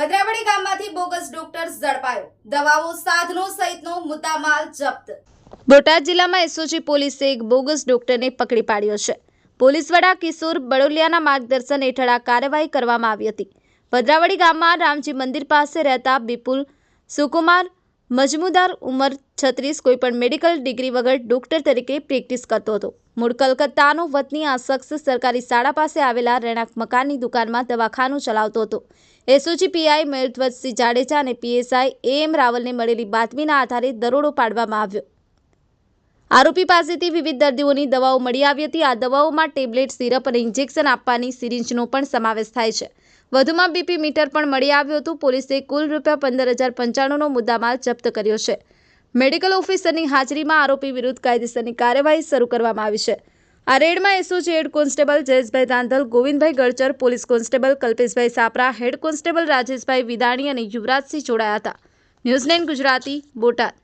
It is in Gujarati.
ભદ્રાવળી ગામમાંથી બોગસ ડોક્ટર ઝડપાયો. દવાઓ સાધનો સહિતનો મુદ્દામાલ જપ્ત. બોટાદ જિલ્લામાં એસઓજી પોલીસે એક બોગસ ડોક્ટરને પકડી પાડ્યો છે. પોલીસ વડા કિશોર બડોલિયાના માર્ગદર્શન હેઠળ આ કાર્યવાહી કરવામાં આવી હતી. ભદ્રાવડી ગામમાં રામજી મંદિર પાસે રહેતા વિપુલ સુકુમાર મજમુદાર ઉંમર છત્રીસ કોઈપણ મેડિકલ ડિગ્રી વગર ડોક્ટર તરીકે પ્રેક્ટિસ કરતો હતો. મૂળ કલકત્તાનો વતની આ શખ્સ સરકારી શાળા પાસે આવેલા રહેણાંક મકાનની દુકાનમાં દવાખાનું ચલાવતો હતો. એસઓજી પીઆઈ મયુરધ્વજસિંહ જાડેજા અને પીએસઆઈ એમ રાવલને મળેલી બાતમીના આધારે દરોડો પાડવામાં આવ્યો. આરોપી પાસેથી વિવિધ દર્દીઓની દવાઓ મળી આવી હતી. આ દવાઓમાં ટેબ્લેટ, સિરપ અને ઇન્જેક્શન આપવાની સિરિંજનો પણ સમાવેશ થાય છે. વધુમાં બીપી મીટર પણ મળી આવ્યું હતું. પોલીસે કુલ રૂપિયા પંદર હજાર પંચાણુંનો મુદ્દામાલ જપ્ત કર્યો છે. મેડિકલ ઓફિસરની હાજરીમાં આરોપી વિરુદ્ધ કાયદેસરની કાર્યવાહી શરૂ કરવામાં આવી છે. આ રેડમાં SOG head constable Jayeshbhai Dhandhal, Govindbhai Galchar, police constable Kalpeshbhai Sapara, head constable Rajeshbhai Vidani અને યુવરાજસિંહ જોડાયા હતા. News nine Gujarati, Botad.